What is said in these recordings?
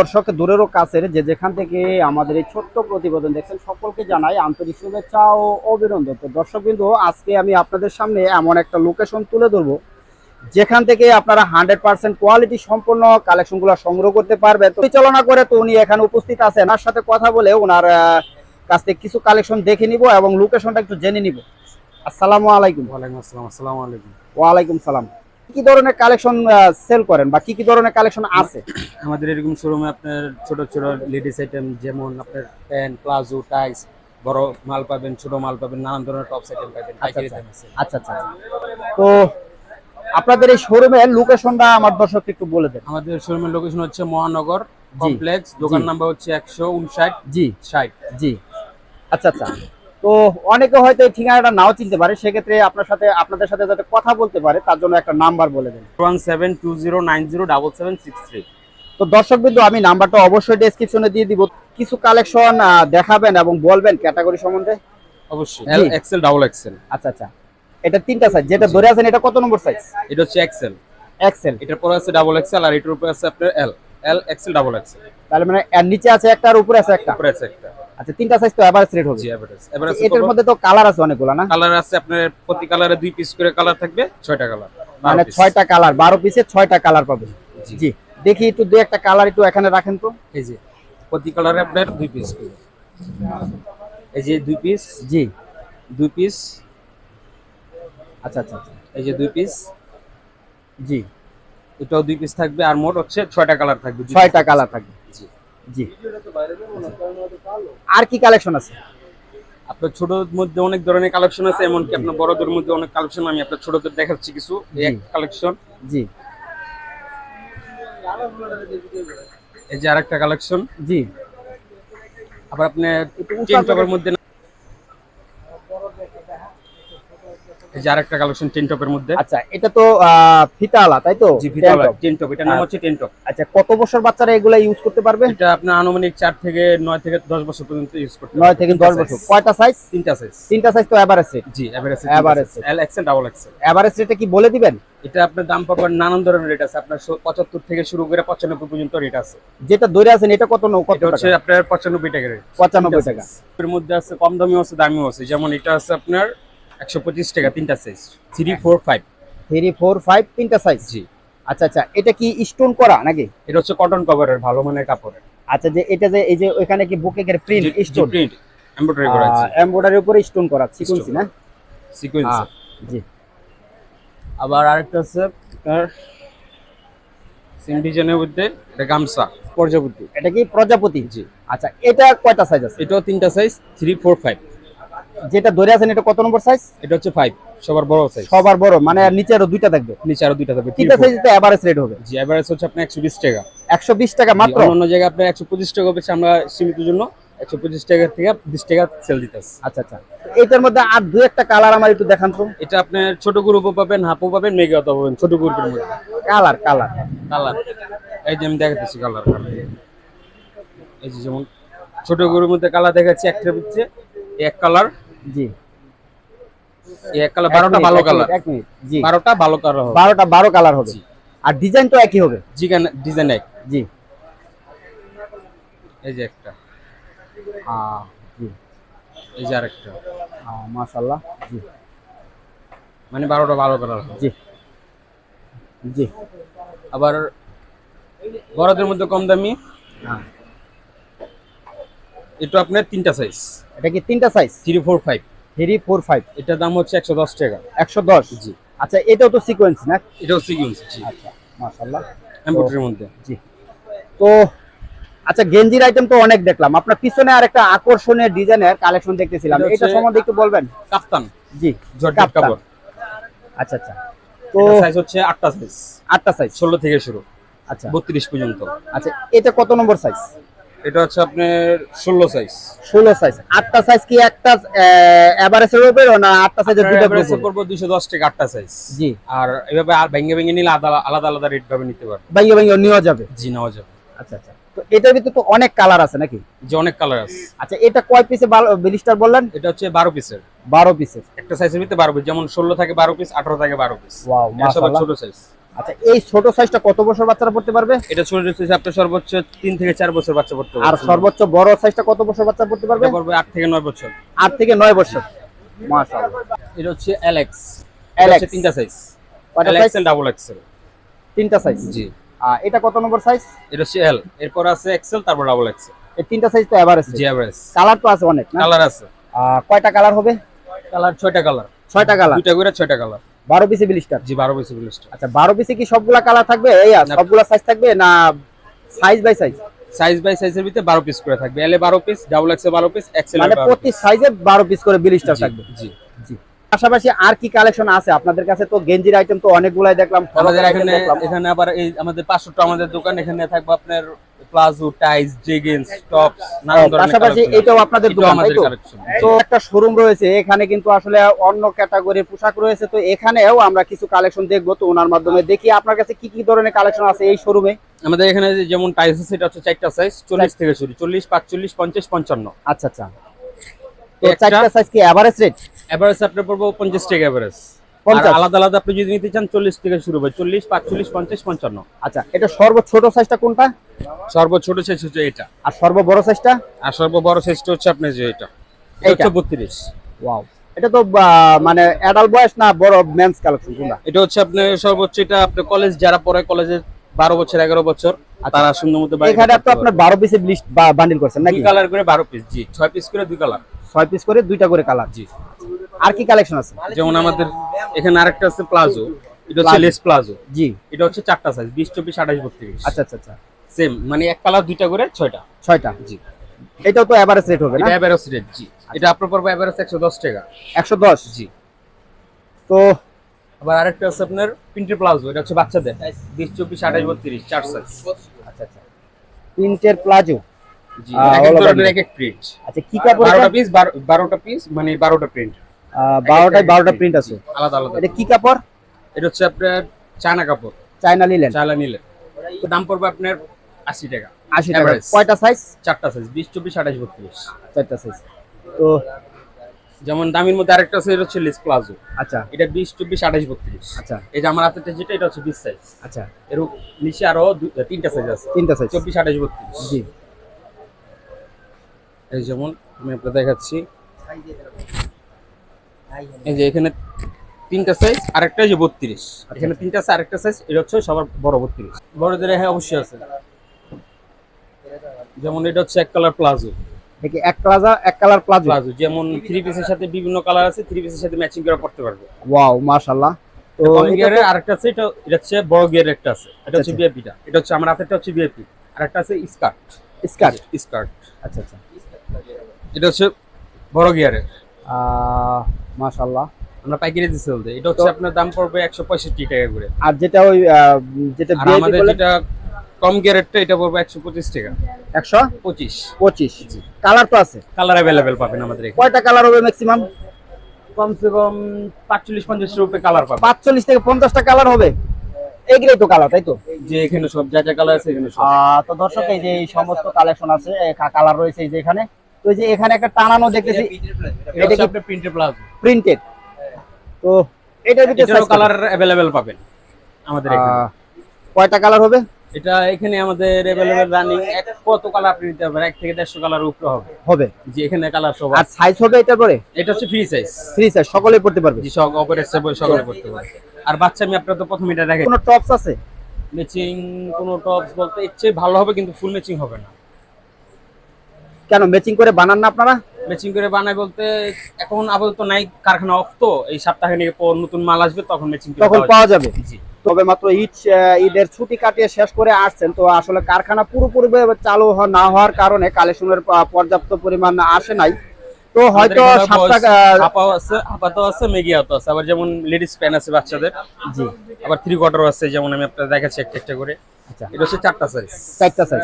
দর্শক দূরেরও কাছের যে যেখান থেকে আমাদের এই ছোট্ট প্রতিবেদন দেখছেন সকলকে জানাই আন্তরিক শুভেচ্ছা ও অভিনন্দন। তো দর্শক বিন্দু আজকে আমি আপনাদের সামনে এমন একটা লোকেশন তুলে ধরবো যেখান থেকে আপনারা হান্ড্রেড পার্সেন্ট কোয়ালিটি সম্পন্ন কালেকশনগুলো সংগ্রহ করতে পারবেন। তো পরিচালনা করে তো উনি এখানে উপস্থিত আছেন। ওনার সাথে কথা বলে ওনার কাছ থেকে কিছু কালেকশন দেখে নিব এবং লোকেশনটা একটু জেনে নিব। আসসালামু আলাইকুম। ওয়ালাইকুম আসসালাম আসসালামু আলাইকুম। ওয়ালাইকুম সালাম। কি ধরনের কালেকশন সেল করেন বা কি কি ধরনের কালেকশন আছে? আমাদের এরকম শোরুমে আপনার ছোট ছোট লেডিস আইটেম যেমন আপনার প্যান্ট প্লাজো টাইস বড় মাল পাবেন ছোট মাল পাবেন নানান ধরনের টপস আইটেম পাবেন আচ্ছা। আচ্ছা। আচ্ছা তো আপনাদের এই শোরুমের লোকেশনটা আমার দর্শক একটু বলে দেন। আমাদের শোরুমের লোকেশন হচ্ছে মহানগর কমপ্লেক্স দোকান নাম্বার হচ্ছে একশো উনষাট জি। ষাট। জি। আচ্ছা আচ্ছা। তো অনেকে হয়তো এই ঠিকানাটা নাও চিনতে পারে সেক্ষেত্রে আপনার সাথে আপনাদের সাথে যাতে কথা বলতে পারে তার জন্য একটা নাম্বার বলে দেন। One seven two zero nine zero double seven six three তো দর্শক বিন্দু আমি নাম্বারটা অবশ্যই ডেসক্রিপশনে দিয়ে দিব। কিছু কালেকশন দেখাবেন এবং বলবেন ক্যাটাগরি সম্বন্ধে? অবশ্যই। এক্সেল ডাবল এক্সেল আচ্ছা আচ্ছা। এটা তিনটা সাইজ যেটা ধরে আছেন এটা কত নম্বর সাইজ এটা হচ্ছে এক্সেল এক্সেল এটার পরে আছে ডাবল এক্সেল আর এটার উপরে আছে আপনার L L XL double XL তাহলে মানে এর নিচে আছে একটা আর উপরে আছে একটা। উপরে আছে একটা। আচ্ছা তিনটা সাইজ তো এভারেজ রেট হবে। জি এভারেজ এভারেজ এটার মধ্যে তো কালার আছে অনেকগুলো না? কালার আছে আপনার প্রতি কালারে দুই পিস করে কালার থাকবে ছয়টা কালার মানে ছয়টা কালার বারো পিসে ছয়টা কালার পাবে। জি। দেখি একটু দু একটা কালার একটু এখানে রাখেন তো। এই যে প্রতি কালারে আপনার দুই পিস করে। এই যে দুই পিস জি। দুই পিস আচ্ছা আচ্ছা আচ্ছা। এই যে দুই পিস জি। এটাও দুই পিস থাকবে আর মোট হচ্ছে ছয়টা কালার থাকবে। দুই ছয়টা কালার থাকবে। জি। আর কি কালেকশন আছে? আপনার ছোটদের মধ্যে অনেক ধরনের কালেকশন আছে এমনকি আপনার বড়দের মধ্যে অনেক কালেকশন আমি আপনার ছোটদের দেখাচ্ছি কিছু এক কালেকশন জি। এই যে আরেকটা কালেকশন জি। আবার আপনার টেন টপের মধ্যে এই যে আরেকটা কালেকশন টেন টপের মধ্যে। আচ্ছা এটা তো ফিতাওয়ালা তাই তো? জি top। টেন টপ এটার নাম হচ্ছে টেন টপ আচ্ছা কত বছর বাচ্চারা এগুলা ইউজ করতে পারবে? এটা আপনার আনুমানিক চার থেকে নয় থেকে দশ বছর পর্যন্ত ইউজ করতে নয় থেকে দশ বছর। কয়টা সাইজ তিনটা সাইজ তিনটা সাইজ তো এভারেজ রেট জি average Average। L XL double XL average রেটে কি বলে দিবেন? এটা আপনার দাম পাবেন নানান ধরনের রেট আছে। আপনার পঁচাত্তর থেকে শুরু করে পঁচানব্বই পর্যন্ত রেট আছে। যেটা ধরে আছেন এটা কত কত এটা হচ্ছে আপনার পঁচানব্বই টাকা রেট পঁচানব্বই টাকা। এর মধ্যে আছে কম দামিও আছে দামিও আছে। যেমন এটা আছে আপনার একশো পঁচিশ টাকা তিনটা size three four five three four five তিনটা সাইজ জি। আচ্ছা আচ্ছা এটা কি স্টোন করা নাকি? এটা হচ্ছে কটন কভারের ভালো মানের কাপড়ের। আচ্ছা যে এটা যে এই যে ওইখানে কি বুকে প্রিন্ট স্টোন প্রিন্ট এমব্রয়ডারি করা আছে। এমব্রয়ডারি উপরে স্টোন করা সিকোয়েন্সি না? সিকোয়েন্স জি। আবার আরেকটা আছে আপনার সেম ডিজাইনের মধ্যে এটা গামছা প্রজাপতি। এটা কি প্রজাপতি? জি। আচ্ছা এটা কয়টা সাইজ আছে? এটাও তিনটা সাইজ থ্রি ফোর ফাইভ যেটা ধরে আছেন এটা কত নম্বর সাইজ এটা হচ্ছে ফাইভ সবার বড় সাইজ সবার বড় মানে আর নিচে আরও দুইটা থাকবে। নিচে আরও দুইটা থাকবে তিনটা সাইজ তো এভারেজ রেট হবে। জি এভারেজ হচ্ছে আপনার একশো বিশ টাকা। একশো বিশ টাকা মাত্র? অন্য জায়গায় আপনার একশো পঁচিশ টাকা বেশি আমরা সীমিত জন্য একশো পঁচিশ টাকা থেকে বিশ টাকা সেল দিতেছি আচ্ছা আচ্ছা। এটার মধ্যে আর দু একটা কালার আমার একটু দেখান তো। এটা আপনার ছোট গ্রুপও পাবেন হাফও পাবেন মেগাও পাবেন ছোট গ্রুপের মধ্যে। কালার কালার কালার এই যে আমি দেখাতেছি কালার এই যে যেমন ছোট গরুর মধ্যে কালার দেখাচ্ছি একটা হচ্ছে এক কালার জি। বারোটা ভালো কালার। এক মিনিট জি। বারোটা ভালো কালার হবে। বারোটা বারো কালার হবে। আর ডিজাইন তো একই হবে। জিগান ডিজাইন এক। জি। এই যে একটা। জি। এই যে আরেকটা। মাশাল্লাহ জি। মানে বারোটা ভালো কালার। জি। জি। আবার বড়দের মধ্যে কম দামি? হ্যাঁ। এটা আপনার তিনটা সাইজ এটা কি তিনটা size three four five three four five এটার দাম হচ্ছে একশো দশ টাকা। একশো দশ? জি। আচ্ছা এটাও তো সিকোয়েন্স না? এটাও সিকুয়েন্স জি। আচ্ছা মাশাল্লাহ এমব্রয়ডারির মধ্যে। জি। তো আচ্ছা গেঞ্জির আইটেম তো অনেক দেখলাম। আপনার পিছনে আর একটা আকর্ষণীয় ডিজাইনের কালেকশন দেখতেছিলাম। এটা সম্বন্ধে একটু বলবেন? কাপ্তান। জি জর্জেট কাপড়। আচ্ছা আচ্ছা। তো সাইজ হচ্ছে আটটা সাইজ আটটা সাইজ ষোলো থেকে শুরু। আচ্ছা। বত্রিশ পর্যন্ত। আচ্ছা এটা কত নম্বর সাইজ এটা হচ্ছে আপনার ষোলো সাইজ ষোলো সাইজ আটটা সাইজ কি একটা এভারেজের উপরে না আটটা সাইজের দুটো এভারেজে পড়ব দুইশো দশ টাকা আটটা সাইজ জি। আর এভাবে আর ভেঙে ভেঙে নিলে আলাদা আলাদা রেট ভাবে নিতে পারবে। নেওয়া যাবে? জি নেওয়া যাবে। আচ্ছা আচ্ছা। তো এটার ভিতরে তো অনেক কালার আছে নাকি? যে অনেক কালার আছে। আচ্ছা এটা কয় পিসে বিলিস্টার বললেন? এটা হচ্ছে বারো পিসের বারো পিসের একটা সাইজের ভিতরে বারো পিস যেমন ষোলো থাকে বারো পিস আঠারো থাকে বারো পিস ওয়াও মাশাআল্লাহ। ছোট সাইজ আচ্ছা এই ছোট সাইজটা কত বছর বাচ্চারা পড়তে পারবে? এটা ছোট হচ্ছে আপনার সর্বোচ্চ তিন থেকে চার বছর বাচ্চা পড়তে পারবে। আর সর্বোচ্চ বড় সাইজটা কত বছর বাচ্চা পড়তে পারবে? পড়বে আট থেকে নয় বছর। আট থেকে নয় বছর। মাশাআল্লাহ। এটা হচ্ছে অ্যালেক্স Alex। তিনটা size Alex size double XL তিনটা সাইজ জি। এটা কত নম্বর সাইজ এটা হচ্ছে এল এরপর আছে এক্সেল তারপর ডাবল এক্সেল এই তিনটা সাইজ তো এভারেজ জি এভারেজ কালার তো আছে অনেক না? কালার আছে। কয়টা কালার হবে? কালার ছয়টা কালার ছয়টা কালার দুইটা করে ছয়টা কালার বারো পিসে বিলিস্টার জি বারো পিস লিস্ট আচ্ছা বারো পিসে কি সবগুলা কালার থাকবে? এই সবগুলা সাইজ থাকবে না size by size size by সাইজের ভিতরে বারো পিস করে থাকবে। এল এ বারো পিস ডাবল এক্স এ বারো পিস এক্সেল মানে প্রতি সাইজে বারো পিস করে বিলিস্টার থাকবে? জি। জি। পাশাপাশি আর কি কালেকশন আছে? আপনাদের কাছে তো গেঞ্জির আইটেম তো অনেকগুলাই দেখলাম আমাদের এখানে। এখানে আবার এই আমাদের পাঁচশোটা আমাদের দোকান এখানে থাকবে আপনার প্লাজো টাইস জেগিন্স টপস ধরনের পাশাপাশি এটাও আপনাদের দোকান তাই তো? তো একটা শোরুম রয়েছে এখানে কিন্তু আসলে অন্য ক্যাটাগরির পোশাক রয়েছে তো এখানেও আমরা কিছু কালেকশন দেখব তো ওনার মাধ্যমে দেখি আপনার কাছে কি কি ধরনের কালেকশন আছে এই শোরুমে আমাদের এখানে যেমন টাইস আছে সেটা হচ্ছে চারটা সাইজ চল্লিশ থেকে শুরু চল্লিশ পাঁচচল্লিশ পঞ্চাশ পঞ্চান্ন। আচ্ছা আচ্ছা। তো চারটা সাইজ কি এভারেজ রেট এভারেজ আপনার পড়ব পঞ্চাশ টাকা এভারেজ আলাদা আলাদা আপনি যদি নিতে চান চল্লিশ থেকে শুরু হবে চল্লিশ পাঁচচল্লিশ পঞ্চাশ পঞ্চান্ন। আচ্ছা এটা সাইজটা কোনটা? সর্ব ছোট সাইজ হচ্ছে এটা। আর সাইজটা আর সর্ব বড় সাইজটা হচ্ছে আপনার যে এটা। এটা বত্রিশ। ওয়াও এটা তো মানে অ্যাডাল্ট বয়স না বড় মেন্স কালেকশন কোনটা? এটা হচ্ছে আপনার সর্বোচ্চ এটা আপনার কলেজ যারা পড়ে কলেজে বারো বছর এগারো বছর তারা সুন্দর মতো এখানে তো আপনার বারো পিসে লিস্ট বান্ডিল করছেন নাকি? কালার করে বারো পিস জি ছয় পিস করে দুই কালার ছয় পিস করে দুইটা করে কালার জি। আর কি কালেকশন আছে? যেমন আমাদের এখানে আরেকটা আছে প্লাজো এটা হচ্ছে। লেস প্লাজো জি। এটা হচ্ছে চারটা সাইজ বিশ চব্বিশ আঠাশ বত্রিশ। আচ্ছা আচ্ছা আচ্ছা। সেম মানে এক কালার দুইটা করে ছয়টা। ছয়টা। জি। এটাও তো এভারেজ রেট হবে না? এটা অ্যাভারেজ রেট জি। এটা আপনার পড়বে একশো দশ টাকা। একশো দশ? জি। তো আবার আরেকটা আছে আপনার প্রিন্টের প্লাজো এটা হচ্ছে বাচ্চাদের। বিশ চব্বিশ আঠাশ বত্রিশ চার সাইজ আচ্ছা আচ্ছা। প্রিন্টের প্লাজো আচ্ছা কি কাপড় বারোটা পিস মানে বারোটা প্রিন্ট বারোটায় বারোটা প্রিন্ট আছে। আলাদা আলাদা এটা কি কাপড়? এটা হচ্ছে আপনার চায়না কাপড়। চায়না চায়না নিলে দাম পড়বে আপনার টাকা। আশি টাকা। কয়টা সাইজ চারটা সাইজ বিশ চব্বিশ আঠাশ বত্রিশ। চারটা সাইজ তো যেমন দামের মধ্যে আরেকটা আছে এটা হচ্ছে লেস প্লাজো আচ্ছা। এটা বিশ চব্বিশ আঠাশ বত্রিশ। আচ্ছা। এই যে আমার হাতে যেটা এটা হচ্ছে বিশ সাইজ আচ্ছা। এর নিচে আরও তিনটা সাইজ আছে। তিনটা সাইজ চব্বিশ আঠাশ বত্রিশ। জি। এই যেমন আমি আপনাকে দেখাচ্ছি। এই যে এখানে তিনটা সাইজ আরেকটা যে বত্রিশ। এখানে তিনটা আছে আরেকটা সাইজ এটা হচ্ছে সবার বড় বত্রিশ। বড়দের হ্যাঁ অবশ্যই আছে। যেমন এটা হচ্ছে এক কালার প্লাজো দেখি এক কালার এক কালার প্লাজো প্লাজো যেমন থ্রি পিসের সাথে বিভিন্ন কালার আছে থ্রি পিসের সাথে ম্যাচিং করে পড়তে পারবে। ওয়াও মাশাআল্লাহ। তো গিয়ারের আরেকটা আছে এটা এটা হচ্ছে বড় গিয়ারের একটা আছে। এটা হচ্ছে আচ্ছা। বিএপিটা এটা হচ্ছে আমার হাতেরটা হচ্ছে বিএপি আর একটা আছে স্কার্ট স্কার্ট স্কার্ট আচ্ছা আচ্ছা। এটা হচ্ছে বড় গিয়ারের। আহ, মাশাআল্লাহ। আমরা পাইকারি চলতে এটা হচ্ছে আপনার দাম পড়বে একশো পঁয়ষট্টি টাকা করে। আর যেটা ওই যেটা আমাদের যেটা কম এটা পড়বে একশো পঁচিশ টাকা। একশো? পঁচিশ। পঁচিশ। কালার তো আছে। কালার অ্যাভেলেবেল পাবেন আমাদের কয়টা কালার হবে ম্যাক্সিমাম কমসে কম পাঁচচল্লিশ পঞ্চাশ রুপে কালার পাবেন। পাঁচচল্লিশ থেকে পঞ্চাশটা কালার হবে? এগুলোই তো কালার তাই তো? যে এখানে সব যা যা কালার আছে এখানে তো দর্শক এই যে এই সমস্ত কালেকশন আছে কালার রয়েছে এই যে এখানে। এই যে এখানে একটা টানানো দেখতেছি। এটা আপনার প্রিন্টের প্লাজো প্রিন্টেড তো এটার ভিতরে কালার অ্যাভেলেবেল পাবেন আমাদের এখানে। কয়টা কালার হবে? এটা এখানে আমাদের অ্যাভেলেবেল রানিং এক কত কালার আপনি নিতে পারবেন? এক থেকে দেড়শো কালার উপরে হবে। হবে। এখানে কালার সব আর সাইজ হবে এটার পরে? এটা হচ্ছে ফ্রি সাইজ ফ্রি সাইজ সকলে পড়তে পারবে। জি সব অপারেট বই সকলে করতে পারে আর বাচ্চা আমি আপনার তো প্রথম এটা দেখেন কোনো টপস আছে? ম্যাচিং কোনো টপস বলতে চেয়ে ভালো হবে কিন্তু ফুল ম্যাচিং হবে না। কেন ম্যাচিং করে বানান না আপনারা? ম্যাচিং করে বানায় বলতে এখন আপাতত নাই কারখানা অফ তো এই সপ্তাহে পর নতুন মাল আসবে তখন ম্যাচিং তখন পাওয়া যাবে। তবে মাত্র ঈদ ঈদের ছুটি কাটিয়ে শেষ করে আসছেন তো আসলে কারখানা পুরোপুরি চালু না হওয়ার কারণে কালেকশনের পর্যাপ্ত পরিমাণ আসে নাই। তো হয়তো boys আহ, আছে মেগি আছে আছে। আবার যেমন লেডিস প্যান আছে বাচ্চাদের। জি। আবার থ্রি কোয়ার্টার আছে যেমন আমি আপনাদের দেখাচ্ছি একটা একটা করে। আচ্ছা। এটা হচ্ছে চারটা সাইজ চারটা সাইজ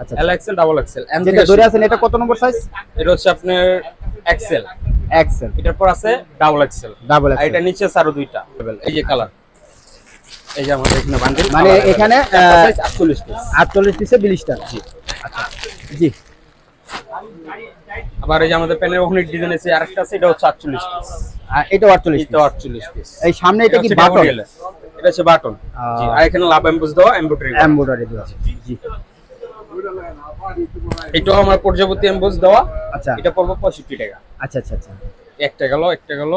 আচ্ছা এল এক্সেল ডাবল এক্সেল যেটা ধরে আছেন এটা কত নম্বর সাইজ এটা হচ্ছে আপনার এক্সেল এক্সেল এটার পর আছে ডাবল এক্সেল ডাবল আর এটা নিচে আছে আরও দুইটা। এই যে কালার এই যে আমাদের এখানে বান্ডিল মানে এখানে, আহ, আটচল্লিশ পিস আটচল্লিশ পিসে বিলিশটা। জি। জি। আবার এই যে আমাদের প্যানের ওখানে ডিজাইন আছে আরেকটা আছে এটা হচ্ছে আটচল্লিশ পিস আর এটাও আটচল্লিশ এটাও আটচল্লিশ পিস এই সামনে এটা কি বাটন এটা হচ্ছে বাটন। জি আর এখানে লাভ এমবোস দেওয়া এমব্রয়ডারি এমব্রয়ডারি দেওয়া। জি এটাও আমার প্রজাপতি এমবোস দেওয়া। আচ্ছা। এটা পড়বে পঁয়ষট্টি টাকা। আচ্ছা আচ্ছা আচ্ছা। একটা গেল একটা গেল।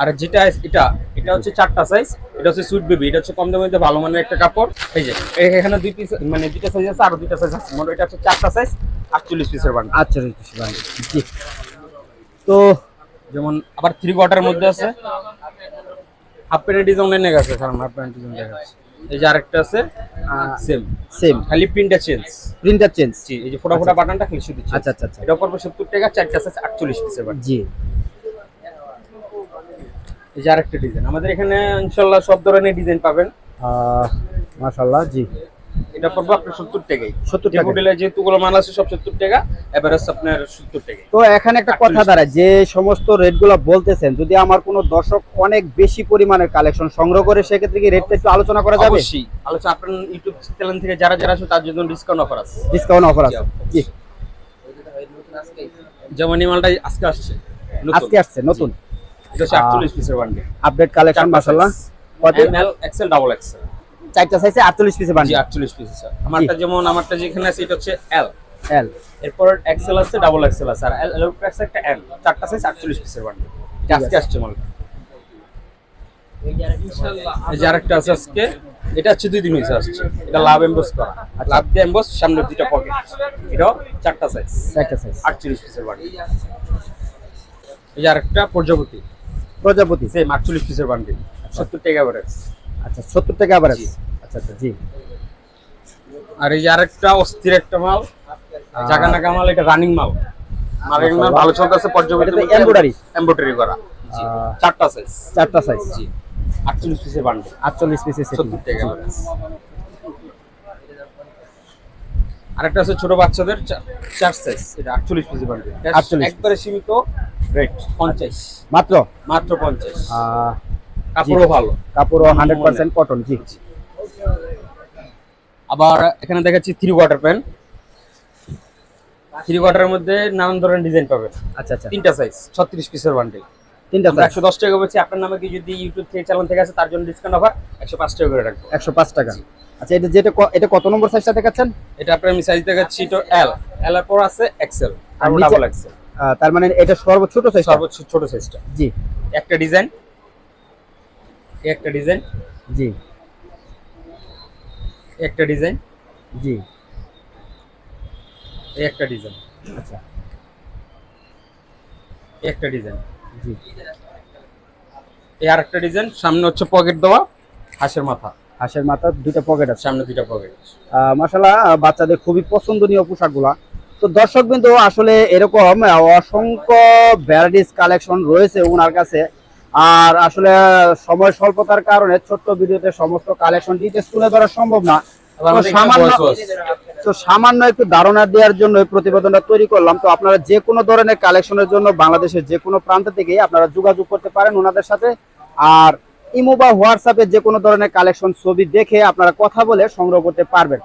আর যেটা এটা এটা হচ্ছে চারটা সাইজ এটা হচ্ছে সুইট বেবি এটা হচ্ছে কম দামের মধ্যে ভালো মানের একটা কাপড়। এই যে এখানে দুই পিস মানে দুইটা সাইজ আছে আর দুইটা সাইজ আছে। মোট এটা হচ্ছে চারটা সাইজ আটচল্লিশ পিসের বান্ড আচ্ছা জি জি। তো যেমন আবার থ্রি কোয়ার্টারের মধ্যে আছে। হাফ প্যান্টের ডিজাইন অনেক আছে স্যার হাফ প্যান্ট ডিজাইন দেখা যাচ্ছে এই যে আরেকটা আছে সেম সেম খালি প্রিন্টটা চেঞ্জ প্রিন্টার চেঞ্জ জি এই যে ফোটা ফোটা বাটনটা খালি শুধু আচ্ছা আচ্ছা আচ্ছা। এটা পড়বে সত্তর টাকা চারটা আছে আটচল্লিশ পিসের বান্ড জি। এই যে আরেকটা ডিজাইন আমাদের এখানে ইনশাল্লাহ সব ধরনের ডিজাইন পাবেন। মাশাআল্লাহ জি। এটা পড়বে আপনার সত্তর টাকাই 70 টাকা। যেহেতু গুলো মাল আছে সব সত্তর টাকা এভারেজ আপনার সত্তর তো এখানে একটা কথা দাঁড়ায় যে সমস্ত রেটগুলো বলতেছেন যদি আমার কোনো দর্শক অনেক বেশি পরিমাণের কালেকশন সংগ্রহ করে সেক্ষেত্রে কি রেটটা একটু আলোচনা করা যাবে? অবশ্যই। আলোচনা আপনার ইউটিউব চ্যানেল থেকে যারা যারা তার জন্য ডিসকাউন্ট অফার আছে। ডিসকাউন্ট অফার আছে। জি যেমন এই মালটা আজকে আসছে নতুন। আজকে আসছে নতুন। এটা হচ্ছে আটচল্লিশ পিসের বান্ডে আপডেট কালেকশন মাশাআল্লাহ। কত M L XL double XL চারটা সাইজে 48 পিসে জি বান্ডিল আটচল্লিশ পিস আমারটা যেমন আমারটা যেখানে আছে এটা হচ্ছে এল এল এরপর এক্সেল আছে ডাবল এক্সেল আছে। আর এল এল আছে একটা এম চারটা সাইজ আটচল্লিশ পিসের বান্ডে আজকে আসছে মালটা। এই যে আরেকটা আছে আজকে এটা হচ্ছে দুই দিন হয়েছে আসছে। এটা লাভ এমবোস করা। আর লাভ দিয়ে এমবোস সামনে দুইটা পকেট এটাও চারটা সাইজ চারটা সাইজ আটচল্লিশ পিসের বান্ডেল এই যে আরেকটা প্রজাপতি। প্রজাপতি। সেম আটচল্লিশ পিসের বান্ডেল সত্তর টাকা অ্যাভারেজ আচ্ছা 70 টাকা আবার। আচ্ছা আচ্ছা জি। আর এই আরেকটা অস্থির একটা মাল জাগা নাগা মাল এটা রানিং মাল। রানিং মাল ভালো চলতেছে পর্যবেক্ষণ embroidery? এমব্রয়ডারি করা। জি চারটা সাইজ চারটা সাইজ জি আটচল্লিশ পিসের বান্ডেল 48 পিসে সেট সত্তর টাকা average। আরেকটা আছে ছোট বাচ্চাদের চার সাইজ এটা আটচল্লিশ পিসের বান্ডেল 48 একবারে সীমিত রেট পঞ্চাশ। মাত্র? মাত্র পঞ্চাশ। আহ, কাপড়ও ভালো। কাপড়ও 100% কটন জি। আবার এখানে দেখাচ্ছি থ্রি কোয়ার্টার প্যান্ট থ্রি কোয়ার্টারের মধ্যে নানান ধরনের ডিজাইন পাবেন। আচ্ছা আচ্ছা। তিনটা সাইজ ছত্রিশ পিসের বান্ডেল তিনটা সাইজ একশো দশ টাকা বলছি আপনার নামে কি যদি ইউটিউব থেকে চ্যানেল থেকে আছে তার জন্য ডিসকাউন্ট অফার একশো পাঁচ টাকা করে রাখব। 105 টাকা। আচ্ছা এটা যেটা এটা কত নম্বর সাইজটা দেখাচ্ছেন? এটা আপনার আমি সাইজ দেখাচ্ছি তো এল এল এর পর আছে এক্সেল আর ডাবল এক্সেল আহ, তার মানে এটা সর্বোচ্চ ছোট সাইজ সর্বোচ্চ ছোট সাইজটা জি। একটা ডিজাইন একটা ডিজাইন? জি। একটা ডিজাইন? জি। একটা ডিজাইন। আচ্ছা। একটা ডিজাইন। জি। এই আর একটা ডিজাইন সামনে হচ্ছে পকেট দেওয়া হাঁসের মাথা। হাঁসের মাথা দুইটা পকেট আছে। সামনে দুইটা পকেট মাসাল্লাহ বাচ্চাদের খুবই পছন্দনীয় পোশাকগুলা। তো দর্শক বিন্দু আসলে এরকম অসংখ্য ভ্যারাইটিস কালেকশন রয়েছে ওনার কাছে। আর আসলে সময় স্বল্পতার কারণে ছোট্ট ভিডিওতে সমস্ত কালেকশন ডিটেলস তুলে ধরা সম্ভব না। তো সামান্য তো সামান্য একটু ধারণা দেওয়ার জন্য প্রতিবেদনটা তৈরি করলাম। তো আপনারা যে কোনো ধরনের কালেকশনের জন্য বাংলাদেশের যে কোনো প্রান্ত থেকেই আপনারা যোগাযোগ করতে পারেন ওনাদের সাথে। আর ইমো বা হোয়াটসঅ্যাপে যে কোনো ধরনের কালেকশন ছবি দেখে আপনারা কথা বলে সংগ্রহ করতে পারবেন।